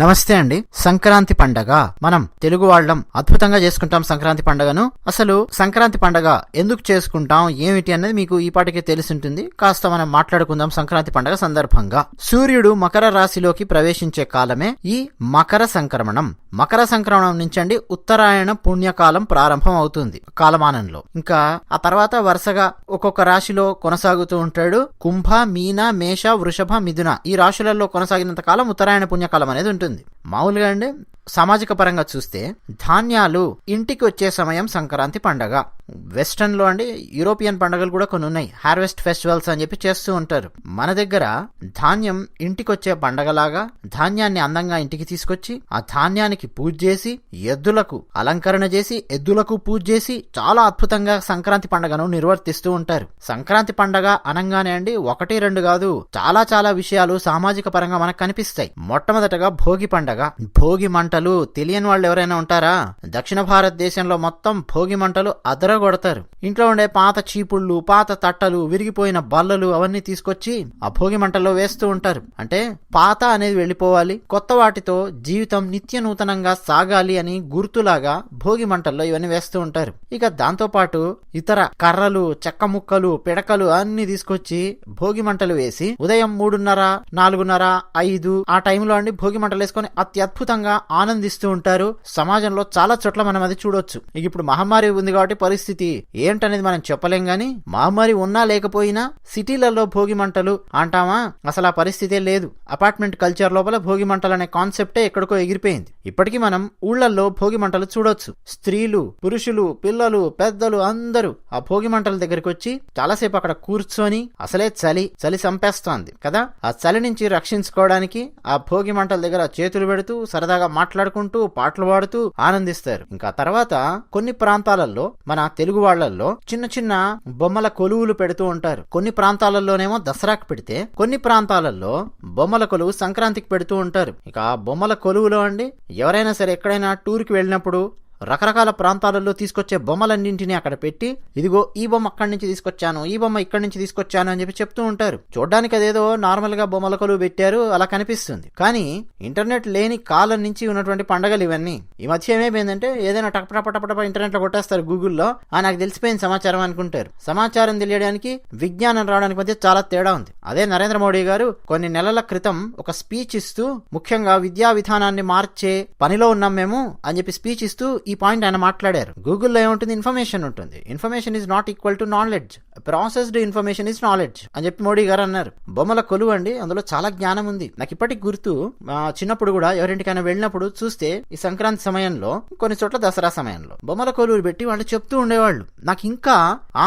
నమస్తే అండి. సంక్రాంతి పండగ. మనం తెలుగు వాళ్ళం అద్భుతంగా చేసుకుంటాం సంక్రాంతి పండగను. అసలు సంక్రాంతి పండగ ఎందుకు చేసుకుంటాం ఏమిటి అనేది మీకు ఈ పాటికే తెలిసింటుంది. కాస్త మనం మాట్లాడుకుందాం సంక్రాంతి పండగ సందర్భంగా. సూర్యుడు మకర రాశిలోకి ప్రవేశించే కాలమే ఈ మకర సంక్రమణం. మకర సంక్రమణం నుంచి అండి ఉత్తరాయణ పుణ్యకాలం ప్రారంభం అవుతుంది కాలమానంలో. ఇంకా ఆ తర్వాత వరుసగా ఒక్కొక్క రాశిలో కొనసాగుతూ ఉంటాడు. కుంభ మీన మేష వృషభ మిథున ఈ రాశులలో కొనసాగినంత కాలం ఉత్తరాయణ పుణ్యకాలం అనేది ఉంటుంది. ఉంటుంది. మామూలుగా అండి సామాజిక పరంగా చూస్తే ధాన్యాలు ఇంటికి వచ్చే సమయం సంక్రాంతి పండగ. వెస్టర్న్లో అండి యూరోపియన్ పండుగలు కూడా కొన్ని ఉన్నాయి. హార్వెస్ట్ ఫెస్టివల్స్ అని చెప్పి చేస్తూ ఉంటారు. మన దగ్గర ధాన్యం ఇంటికి వచ్చే పండగలాగా ధాన్యాన్ని అందంగా ఇంటికి తీసుకొచ్చి ఆ ధాన్యానికి పూజ చేసి ఎద్దులకు అలంకరణ చేసి ఎద్దులకు పూజ చేసి చాలా అద్భుతంగా సంక్రాంతి పండగను నిర్వర్తిస్తూ ఉంటారు. సంక్రాంతి పండగ అనంగానే అండి ఒకటి రెండు కాదు చాలా చాలా విషయాలు సామాజిక పరంగా మనకు కనిపిస్తాయి. మొట్టమొదటగా భోగి పండగ. భోగి మంట మంటలు తెలియని వాళ్ళు ఎవరైనా ఉంటారా? దక్షిణ భారతదేశంలో మొత్తం భోగి మంటలు అదరగొడతారు. ఇంట్లో ఉండే పాత చీపుళ్ళు పాత తట్టలు విరిగిపోయిన బల్లలు అవన్నీ తీసుకొచ్చి ఆ భోగి మంటల్లో వేస్తూ ఉంటారు. అంటే పాత అనేది వెళ్ళిపోవాలి. కొత్త వాటితో జీవితం నిత్య నూతనంగా సాగాలి అని గుర్తులాగా భోగి మంటల్లో ఇవన్నీ వేస్తూ ఉంటారు. ఇక దాంతో పాటు ఇతర కర్రలు చెక్క ముక్కలు పిడకలు అన్ని తీసుకొచ్చి భోగి మంటలు వేసి ఉదయం మూడున్నర నాలుగున్నర ఐదు ఆ టైంలో అండి భోగి మంటలు వేసుకొని అత్యద్భుతంగా ఆనందిస్తూ ఉంటారు. సమాజంలో చాలా చోట్ల మనం అది చూడొచ్చు. ఇక ఇప్పుడు మహమ్మారి ఉంది కాబట్టి పరిస్థితి ఏంటనేది మనం చెప్పలేం గాని మహమ్మారి ఉన్నా లేకపోయినా సిటీలలో భోగి మంటలు అంటామా? అసలు ఆ పరిస్థితే లేదు. అపార్ట్మెంట్ కల్చర్ లోపల భోగి మంటలు అనే కాన్సెప్టే ఎక్కడికో ఎగిరిపోయింది. ఇప్పటికీ మనం ఊళ్ళల్లో భోగి మంటలు చూడొచ్చు. స్త్రీలు పురుషులు పిల్లలు పెద్దలు అందరూ ఆ భోగి మంటల దగ్గరికి వచ్చి చాలాసేపు అక్కడ కూర్చొని అసలే చలి చలి చంపేస్తోంది కదా? ఆ చలి నుంచి రక్షించుకోవడానికి ఆ భోగి మంటల దగ్గర చేతులు పెడుతూ సరదాగా మాట్లాడుకుంటూ పాటలు పాడుతూ ఆనందిస్తారు. ఇంకా తర్వాత కొన్ని ప్రాంతాలలో మన తెలుగు వాళ్ళల్లో చిన్న చిన్న బొమ్మల కొలువులు పెడుతూ ఉంటారు. కొన్ని ప్రాంతాలలోనేమో దసరాకు పెడితే కొన్ని ప్రాంతాలలో బొమ్మల కొలువు సంక్రాంతికి పెడుతూ ఉంటారు. ఇక బొమ్మల కొలువులో అండి ఎవరైనా సరే ఎక్కడైనా టూర్కి వెళ్ళినప్పుడు రకరకాల ప్రాంతాలలో తీసుకొచ్చే బొమ్మలన్నింటినీ అక్కడ పెట్టి ఇదిగో ఈ బొమ్మ అక్కడి నుంచి తీసుకొచ్చాను ఈ బొమ్మ ఇక్కడి నుంచి తీసుకొచ్చాను అని చెప్పి చెప్తూ ఉంటారు. చూడడానికి అదేదో నార్మల్గా బొమ్మల కొలువు పెట్టారు అలా కనిపిస్తుంది. కానీ ఇంటర్నెట్ లేని కాలం నుంచి ఉన్నటువంటి పండగలు ఇవన్నీ. ఈ మధ్య ఏమైపోయిందంటే ఏదైనా టపటపటపటప ఇంటర్నెట్లో కొట్టేస్తారు గూగుల్లో ఆ నాకు తెలిసిపోయిన సమాచారం అనుకుంటారు. సమాచారం తెలియడానికి విజ్ఞానం రావడానికి మధ్య చాలా తేడా ఉంది. అదే నరేంద్ర మోడీ గారు కొన్ని నెలల క్రితం ఒక స్పీచ్ ఇస్తూ ముఖ్యంగా విద్యా విధానాన్ని మార్చే పనిలో ఉన్నాం మేము అని చెప్పి స్పీచ్ ఇస్తూ ఈ పాయింట్ ఆయన మాట్లాడారు. గూగుల్లో ఏముంటుంది? ఇన్ఫర్మేషన్ ఉంటుంది. Information is not equal to knowledge processed information is knowledge అని చెప్పి మోడీ గారు అన్నారు. బొమ్మల కొలువు అండి అందులో చాలా జ్ఞానం ఉంది. నాకు ఇప్పటికి గుర్తు చిన్నప్పుడు కూడా ఎవరింటికైనా వెళ్ళినప్పుడు చూస్తే ఈ సంక్రాంతి సమయంలో కొన్ని చోట్ల దసరా సమయంలో బొమ్మల కొలువులు పెట్టి వాళ్ళు చెప్తూ ఉండేవాళ్ళు. నాకు ఇంకా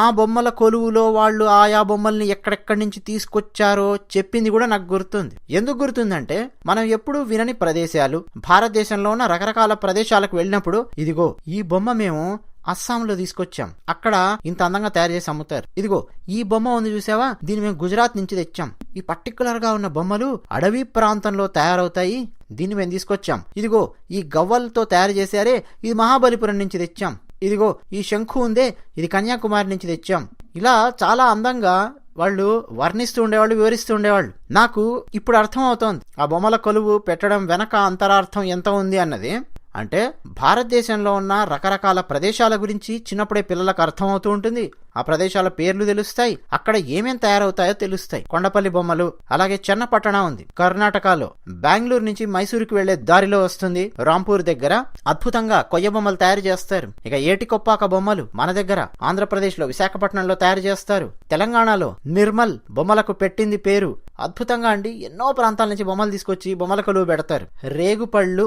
ఆ బొమ్మల కొలువులో వాళ్ళు ఆయా బొమ్మల్ని ఎక్కడెక్కడి నుంచి తీసుకొచ్చారో చెప్పింది కూడా నాకు గుర్తుంది. ఎందుకు గుర్తుందంటే మనం ఎప్పుడు వినని ప్రదేశాలు భారతదేశంలో ఉన్న రకరకాల ప్రదేశాలకు వెళ్ళినప్పుడు ఇదిగో ఈ బొమ్మ మేము అస్సాంలో తీసుకొచ్చాం. అక్కడ ఇంత అందంగా తయారు చేసి అమ్ముతారు. ఇదిగో ఈ బొమ్మ ఉంది చూసావా? దీన్ని మేము గుజరాత్ నుంచి తెచ్చాం. ఈ పర్టికులర్గా ఉన్న బొమ్మలు అడవి ప్రాంతంలో తయారవుతాయి. దీన్ని మేము తీసుకొచ్చాం. ఇదిగో ఈ గవ్వలతో తయారు చేశారే. ఇది మహాబలిపురం నుంచి తెచ్చాం. ఇదిగో ఈ శంఖు ఉందే. ఇది కన్యాకుమారి నుంచి తెచ్చాం. ఇలా చాలా అందంగా వాళ్ళు వర్ణిస్తూ ఉండేవాళ్ళు వివరిస్తూ ఉండేవాళ్ళు. నాకు ఇప్పుడు అర్థం అవుతోంది ఆ బొమ్మల కొలువు పెట్టడం వెనక అంతరార్థం ఎంత ఉంది అన్నది. అంటే భారతదేశంలో ఉన్న రకరకాల ప్రదేశాల గురించి చిన్నప్పుడే పిల్లలకు అర్థమవుతూ ఉంటుంది. ఆ ప్రదేశాల పేర్లు తెలుస్తాయి అక్కడ ఏమేం తయారవుతాయో తెలుస్తాయి. కొండపల్లి బొమ్మలు అలాగే చెన్నపట్టణ ఉంది. కర్ణాటకలో బెంగళూరు నుంచి మైసూరుకి వెళ్ళే దారిలో వస్తుంది. రాంపూర్ దగ్గర అద్భుతంగా కొయ్య బొమ్మలు తయారు చేస్తారు. ఇక ఏటికొప్పాక బొమ్మలు మన దగ్గర ఆంధ్రప్రదేశ్లో విశాఖపట్నంలో తయారు చేస్తారు. తెలంగాణలో నిర్మల్ బొమ్మలకు పెట్టింది పేరు. అద్భుతంగా అండి. ఎన్నో ప్రాంతాల నుంచి బొమ్మలు తీసుకొచ్చి బొమ్మల కొలువు పెడతారు. రేగుపళ్ళు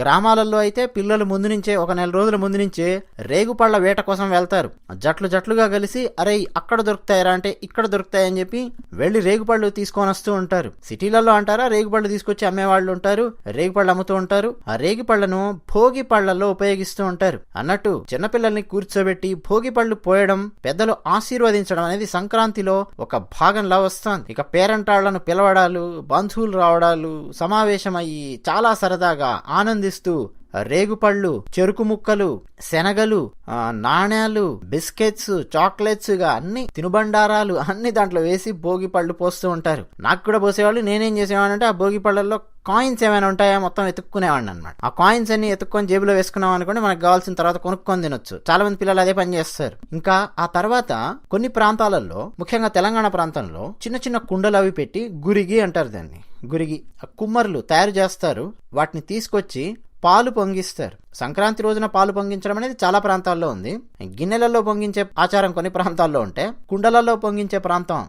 గ్రామాలలో అయితే పిల్లలు ముందు నుంచే ఒక నెల రోజుల ముందు నుంచే రేగుపళ్ళ వేట కోసం వెళ్తారు. జట్లు జట్లుగా కలిసి అరే అక్కడ దొరుకుతాయరా? అంటే ఇక్కడ దొరుకుతాయని చెప్పి వెళ్ళి రేగుపళ్ళు తీసుకొని వస్తూ ఉంటారు. సిటీలలో అంటారా రేగుపళ్ళు తీసుకొచ్చి అమ్మేవాళ్ళు ఉంటారు రేగుపళ్ళు అమ్ముతూ ఉంటారు? ఆ రేగిపళ్ళను భోగి పళ్ళలో ఉపయోగిస్తూ ఉంటారు. అన్నట్టు చిన్నపిల్లల్ని కూర్చోబెట్టి భోగి పళ్ళు పోయడం పెద్దలు ఆశీర్వదించడం అనేది సంక్రాంతిలో ఒక భాగంలా వస్తుంది. ఇక పేరంటాళ్ళను పిలవడాలు బంధువులు రావడాలు సమావేశమయ్యి చాలా సరదాగా ఆనందిస్తూ రేగుపళ్ళు చెరుకు ముక్కలు శనగలు నాణ్యాలు నాణేలు బిస్కెట్స్ చాక్లెట్స్ ఇక అన్ని తినుబండారాలు అన్ని దాంట్లో వేసి భోగి పళ్ళు పోస్తూ ఉంటారు. నాకు కూడా పోసేవాళ్ళు నేనేం చేసేవాడిని ఆ భోగి పళ్ళల్లో కాయిన్స్ ఏమైనా ఉంటాయా మొత్తం ఎత్తుక్కునేవాడిని అనమాట ఆ కాయిన్స్ అన్ని ఎత్తుక్కొని జేబులో వేసుకున్నాం అనుకోండి మనకు కావాల్సిన తర్వాత కొనుక్కొని తినొచ్చు. చాలా మంది పిల్లలు అదే పని చేస్తారు. ఇంకా ఆ తర్వాత కొన్ని ప్రాంతాలలో ముఖ్యంగా తెలంగాణ ప్రాంతంలో చిన్న చిన్న కుండలు అవి పెట్టి గురిగి అంటారు దాన్ని. గురిగి ఆ కుమ్మర్లు తయారు చేస్తారు. వాటిని తీసుకొచ్చి పాలు పొంగిస్తారు. సంక్రాంతి రోజున పాలు పొంగించడం అనేది చాలా ప్రాంతాల్లో ఉంది. గిన్నెలలో పొంగించే ఆచారం కొన్ని ప్రాంతాల్లో ఉంటే కుండలలో పొంగించే ప్రాంతం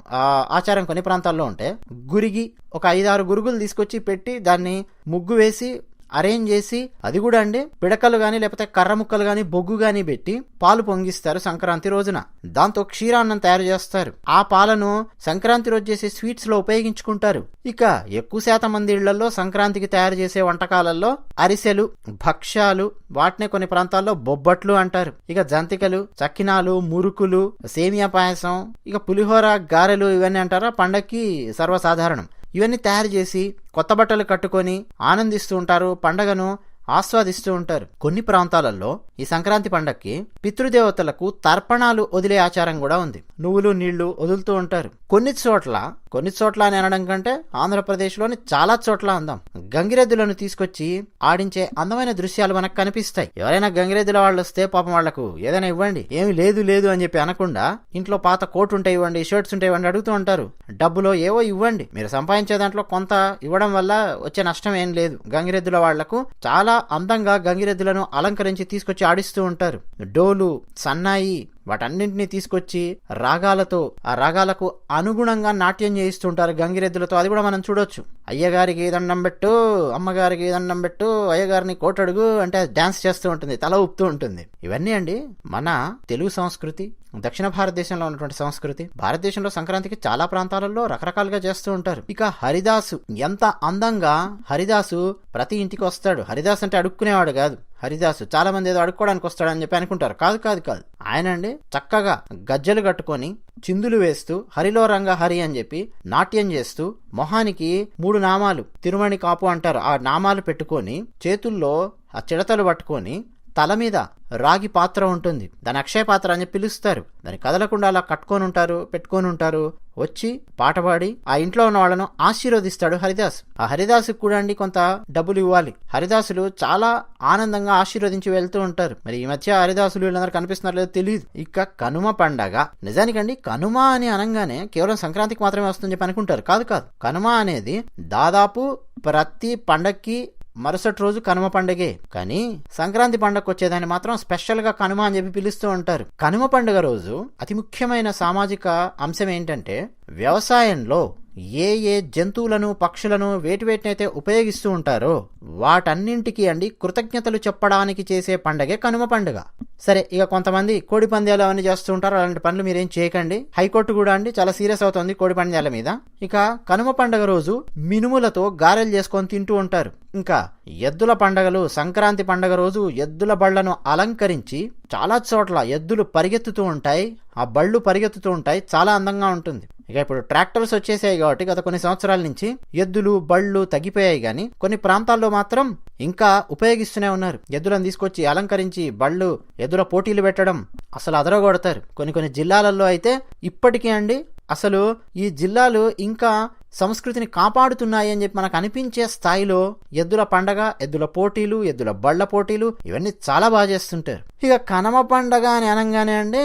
ఆచారం కొన్ని ప్రాంతాల్లో ఉంటే గురిగి ఒక ఐదారు గురుగులు తీసుకొచ్చి పెట్టి దాన్ని ముగ్గు వేసి అరేంజ్ చేసి అది కూడా అండి. పిడకలు గాని లేకపోతే కర్ర ముక్కలు గాని బొగ్గు గాని పెట్టి పాలు పొంగిస్తారు సంక్రాంతి రోజున. దాంతో క్షీరాన్నం తయారు చేస్తారు. ఆ పాలను సంక్రాంతి రోజు చేసే స్వీట్స్లో ఉపయోగించుకుంటారు. ఇక ఎక్కువ శాతం మంది ఇళ్ళలో సంక్రాంతికి తయారు చేసే వంటకాలలో అరిసెలు భక్ష్యాలు వాటినే కొన్ని ప్రాంతాల్లో బొబ్బట్లు అంటారు. ఇక జంతికలు చక్కినాలు మురుకులు సేమియా పాయసం ఇక పులిహోర గారెలు ఇవన్నీ అంటారా? పండక్కి సర్వసాధారణం. ఇవన్నీ తయారు చేసి కొత్త బట్టలు కట్టుకొని ఆనందిస్తూ ఉంటారు పండగను ఆస్వాదిస్తూ ఉంటారు. కొన్ని ప్రాంతాలలో ఈ సంక్రాంతి పండక్కి పితృదేవతలకు తర్పణాలు వదిలే ఆచారం కూడా ఉంది. నువ్వులు నీళ్ళు వదులుతూ ఉంటారు. కొన్ని చోట్ల కొన్ని చోట్ల అని అనడం కంటే ఆంధ్రప్రదేశ్లోని చాలా చోట్ల అందాం. గంగిరెద్దులను తీసుకొచ్చి ఆడించే అందమైన దృశ్యాలు మనకు కనిపిస్తాయి. ఎవరైనా గంగిరెద్దుల వాళ్ళు వస్తే పాపం వాళ్ళకు ఏదైనా ఇవ్వండి. ఏమి లేదు లేదు అని చెప్పి అనకుండా ఇంట్లో పాత కోట్ ఉంటే ఇవ్వండి షర్ట్స్ ఉంటే ఇవ్వండి అడుగుతూ ఉంటారు. డబ్బులో ఏవో ఇవ్వండి. మీరు సంపాదించే దాంట్లో కొంత ఇవ్వడం వల్ల వచ్చే నష్టం ఏం లేదు. గంగిరెద్దుల వాళ్ళకు చాలా అందంగా గంగిరెద్దులను అలంకరించి తీసుకొచ్చి ఆడిస్తూ ఉంటారు. డోలు సన్నాయి వాటన్నింటినీ తీసుకొచ్చి రాగాలతో ఆ రాగాలకు అనుగుణంగా నాట్యం చేయిస్తుంటారు గంగిరెద్దులతో. అది కూడా మనం చూడొచ్చు. అయ్యగారికి దండం పెట్టు అమ్మగారికి దండం పెట్టు అయ్యగారిని కోటడుగు అంటే డ్యాన్స్ చేస్తూ ఉంటుంది తల ఊపుతూ ఉంటుంది. ఇవన్నీ అండి మన తెలుగు సంస్కృతి దక్షిణ భారతదేశంలో ఉన్నటువంటి సంస్కృతి. భారతదేశంలో సంక్రాంతికి చాలా ప్రాంతాలలో రకరకాలుగా చేస్తూ ఉంటారు. ఇక హరిదాసు ఎంత అందంగా హరిదాసు ప్రతి ఇంటికి వస్తాడు. హరిదాస్ అంటే అడుక్కునేవాడు కాదు. హరిదాసు చాలా మంది ఏదో అడుక్కోవడానికి వస్తాడని చెప్పి అనుకుంటారు. కాదు కాదు కాదు. ఆయన అండి చక్కగా గజ్జలు కట్టుకొని చిందులు వేస్తూ హరిలో రంగ హరి అని చెప్పి నాట్యం చేస్తూ మొహానికి మూడు నామాలు తిరుమణి కాపు అంటారు. ఆ నామాలు పెట్టుకొని చేతుల్లో ఆ చిడతలు పట్టుకొని తల మీద రాగి పాత్ర ఉంటుంది. దాని అక్షయ పాత్ర అని పిలుస్తారు. దాన్ని కదలకుండా అలా కట్టుకొని ఉంటారు పెట్టుకొని ఉంటారు. వచ్చి పాట పాడి ఆ ఇంట్లో ఉన్న వాళ్ళను ఆశీర్వదిస్తాడు హరిదాస్. ఆ హరిదాసుకు కూడా అండి కొంత డబ్బులు ఇవ్వాలి. హరిదాసులు చాలా ఆనందంగా ఆశీర్వదించి వెళ్తూ ఉంటారు. మరి ఈ మధ్య హరిదాసులు వీళ్ళందరూ కనిపిస్తున్నారు లేదో తెలియదు ఇక కనుమ పండగ. నిజానికండి కనుమ అని అనగానే కేవలం సంక్రాంతికి మాత్రమే వస్తుంది చెప్పి అనుకుంటారు. కాదు కాదు. కనుమ అనేది దాదాపు ప్రతి పండక్కి మరుసటి రోజు కనుమ పండగే. కానీ సంక్రాంతి పండగ వచ్చేదాన్ని మాత్రం స్పెషల్గా కనుమ అని చెప్పి పిలుస్తూ ఉంటారు. కనుమ పండుగ రోజు అతి ముఖ్యమైన సామాజిక అంశం ఏంటంటే వ్యవసాయంలో ఏ ఏ జంతువులను పక్షులను వేటివేటినైతే ఉపయోగిస్తూ ఉంటారో వాటన్నింటికి అండి కృతజ్ఞతలు చెప్పడానికి చేసే పండగే కనుమ పండుగ. సరే ఇక కొంతమంది కోడి పందాలు అవన్నీ చేస్తూ ఉంటారు. అలాంటి పనులు మీరేం చేయకండి. హైకోర్టు కూడా అండి చాలా సీరియస్ అవుతుంది కోడి పందాల మీద. ఇక కనుమ పండుగ రోజు మినుములతో గారెలు చేసుకొని తింటూ ఉంటారు. ఇంకా ఎద్దుల పండగలు సంక్రాంతి పండగ రోజు ఎద్దుల బళ్ళను అలంకరించి చాలా చోట్ల ఎద్దులు పరిగెత్తుతూ ఉంటాయి. ఆ బళ్ళు పరిగెత్తుతూ ఉంటాయి. చాలా అందంగా ఉంటుంది. ఇక ఇప్పుడు ట్రాక్టర్స్ వచ్చేసాయి కాబట్టి గత కొన్ని సంవత్సరాల నుంచి ఎద్దులు బళ్ళు తగ్గిపోయాయి కానీ కొన్ని ప్రాంతాల్లో మాత్రం ఇంకా ఉపయోగిస్తూనే ఉన్నారు. ఎద్దులను తీసుకొచ్చి అలంకరించి బళ్ళు ఎద్దుల పోటీలు పెట్టడం అసలు అదరగొడతారు. కొన్ని కొన్ని జిల్లాలలో అయితే ఇప్పటికీ అండి అసలు ఈ జిల్లాలు ఇంకా సంస్కృతిని కాపాడుతున్నాయి అని చెప్పి మనకు అనిపించే స్థాయిలో ఎద్దుల పండగ ఎద్దుల పోటీలు ఎద్దుల బళ్ళ పోటీలు ఇవన్నీ చాలా బాగా చేస్తుంటారు. ఇక కనమ పండగ అని అనగానే అండి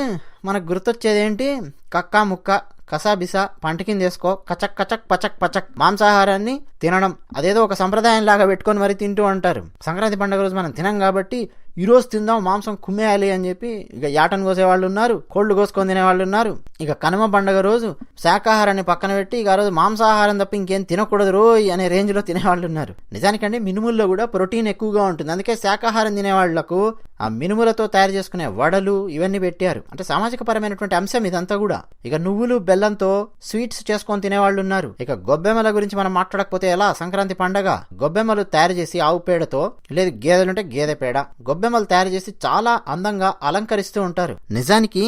మనకు గుర్తొచ్చేది ఏంటి కక్క ముక్క. కసాబిసా పంట కింద వేసుకో. కచక్ కచక్ పచక్ పచక్. మాంసాహారాన్ని తినడం. అదేదో ఒక సంప్రదాయం లాగా పెట్టుకొని మరి తింటూ అంటారు సంక్రాంతి పండుగ రోజు మనం తినం కాబట్టి ఈరోజు తిందాం మాంసం కుమ్మేయాలి అని చెప్పి ఇక యాటను కోసే వాళ్ళు ఉన్నారు కోళ్ళు కోసుకొని తినే వాళ్ళు ఉన్నారు. ఇక కనుమ పండుగ రోజు శాకాహారాన్ని పక్కన పెట్టి ఇక ఆ రోజు మాంసాహారం తప్ప ఇంకేం తినకూడదు రోయ్ అనే రేంజ్లో తినేవాళ్ళు ఉన్నారు. నిజానికంటే మినుముల్లో కూడా ప్రోటీన్ ఎక్కువగా ఉంటుంది. అందుకే శాకాహారం తినేవాళ్ళకు ఆ మినుములతో తయారు చేసుకునే వడలు ఇవన్నీ పెట్టారు. అంటే సామాజిక పరమైనటువంటి అంశం ఇదంతా కూడా. ఇక నువ్వులు బెల్లంతో స్వీట్స్ చేసుకొని తినేవాళ్ళు ఉన్నారు ఇక గొబ్బెమ్మల గురించి మనం మాట్లాడకపోతే ఎలా? సంక్రాంతి పండగ. గొబ్బెమ్మలు తయారు చేసి ఆవు పేడతో లేదు గేదెలుంటే గేదె పేడ గొబ్బెమ్మలు తయారు చేసి చాలా అందంగా అలంకరిస్తూ ఉంటారు. నిజానికి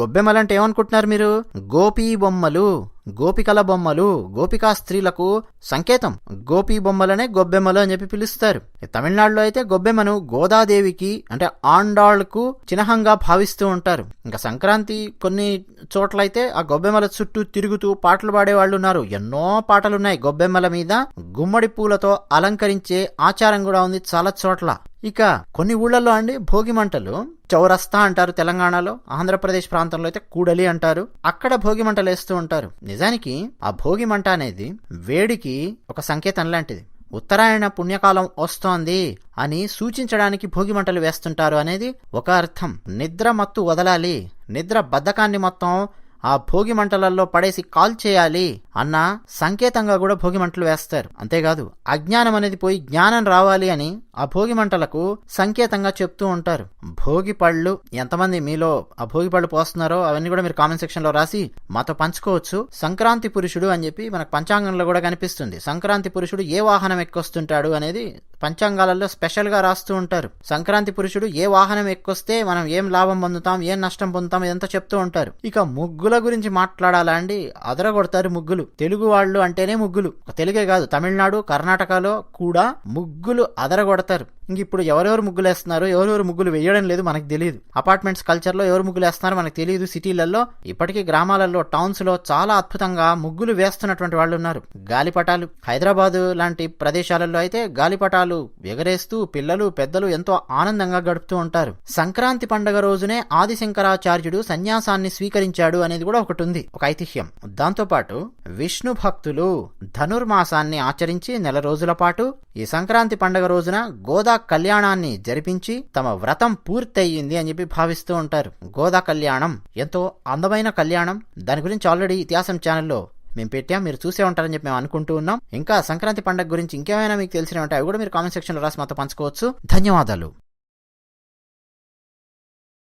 గొబ్బెమ్మలు అంటే ఏమనుకుంటున్నారు మీరు? గోపీ బొమ్మలు. గోపికల బొమ్మలు గోపికా స్త్రీలకు సంకేతం. గోపి బొమ్మలనే గొబ్బెమ్మలు అని చెప్పి పిలుస్తారు. తమిళనాడులో అయితే గొబ్బెమ్మను గోదాదేవికి అంటే ఆండాళ్ళకు చిహ్నంగా భావిస్తూ ఉంటారు. ఇంకా సంక్రాంతి కొన్ని చోట్లయితే ఆ గొబ్బెమ్మల చుట్టూ తిరుగుతూ పాటలు పాడే వాళ్ళు ఉన్నారు. ఎన్నో పాటలున్నాయి గొబ్బెమ్మల మీద. గుమ్మడి పూలతో అలంకరించే ఆచారం కూడా ఉంది చాలా చోట్ల. ఇక కొన్ని ఊళ్ళల్లో అండి భోగి మంటలు చౌరస్తా అంటారు తెలంగాణలో ఆంధ్రప్రదేశ్ ప్రాంతంలో అయితే కూడలి అంటారు. అక్కడ భోగి మంటలు వేస్తూ ఉంటారు. నిజానికి ఆ భోగి మంట అనేది వేడికి ఒక సంకేతం లాంటిది. ఉత్తరాయణ పుణ్యకాలం వస్తోంది అని సూచించడానికి భోగి మంటలు వేస్తుంటారు అనేది ఒక అర్థం. నిద్ర మత్తు వదలాలి. నిద్ర బద్ధకాన్ని మొత్తం ఆ భోగి మంటలలో పడేసి కాల్ చేయాలి అన్న సంకేతంగా కూడా భోగి మంటలు వేస్తారు. అంతేకాదు అజ్ఞానం అనేది పోయి జ్ఞానం రావాలి అని ఆ భోగి మంటలకు సంకేతంగా చెప్తూ ఉంటారు. భోగి పళ్ళు ఎంతమంది మీలో ఆ భోగి పళ్ళు పోస్తున్నారో అవన్నీ కూడా మీరు కామెంట్ సెక్షన్లో రాసి మాతో పంచుకోవచ్చు. సంక్రాంతి పురుషుడు అని చెప్పి మనకు పంచాంగంలో కూడా కనిపిస్తుంది. సంక్రాంతి పురుషుడు ఏ వాహనం ఎక్కొస్తుంటాడు అనేది పంచాంగాలలో స్పెషల్గా రాస్తూ ఉంటారు. సంక్రాంతి పురుషుడు ఏ వాహనం ఎక్కొస్తే మనం ఏం లాభం పొందుతాం ఏం నష్టం పొందుతాం ఇదంతా చెప్తూ ఉంటారు. ఇక ముగ్గుల గురించి మాట్లాడాలా అండి? అదరగొడతారు ముగ్గులు. తెలుగు వాళ్ళు అంటేనే ముగ్గులు. తెలుగే కాదు తమిళనాడు కర్ణాటకలో కూడా ముగ్గులు అదరగొడతారు. ఇంక ఇప్పుడు ఎవరెవరు ముగ్గులు వేస్తున్నారు ఎవరెవరు ముగ్గులు వేయడం లేదు మనకు తెలియదు. అపార్ట్మెంట్స్ కల్చర్లో ఎవరు ముగ్గులు వేస్తున్నారో మనకు తెలియదు. సిటీలలో ఇప్పటికీ గ్రామాలలో టౌన్స్లో చాలా అద్భుతంగా ముగ్గులు వేస్తున్నటువంటి వాళ్ళు ఉన్నారు. గాలిపటాలు. హైదరాబాద్ లాంటి ప్రదేశాలలో అయితే గాలిపటాలు ఎగరేస్తూ పిల్లలు పెద్దలు ఎంతో ఆనందంగా గడుపుతూ ఉంటారు. సంక్రాంతి పండుగ రోజునే ఆదిశంకరాచార్యుడు సన్యాసాన్ని స్వీకరించాడు అనేది కూడా ఒకటి ఉంది ఒక ఐతిహ్యం. దాంతోపాటు విష్ణు భక్తులు ధనుర్మాసాన్ని ఆచరించి నెల రోజుల పాటు ఈ సంక్రాంతి పండగ రోజున గోదా కళ్యాణాన్ని జరిపించి తమ వ్రతం పూర్తయింది అని చెప్పి భావిస్తూ ఉంటారు. గోదా కళ్యాణం ఎంతో అందమైన కళ్యాణం. దాని గురించి ఆల్రెడీ ఇతిహాసం ఛానల్లో మేము పెట్టాం. మీరు చూసే ఉంటారని చెప్పి మేము అనుకుంటూ ఉన్నాం. ఇంకా సంక్రాంతి పండగ గురించి ఇంకేమైనా మీకు తెలిసిన ఉంటాయి అవి కూడా మీరు కామెంట్ సెక్షన్లో రాసి మాతో పంచుకోవచ్చు. ధన్యవాదాలు.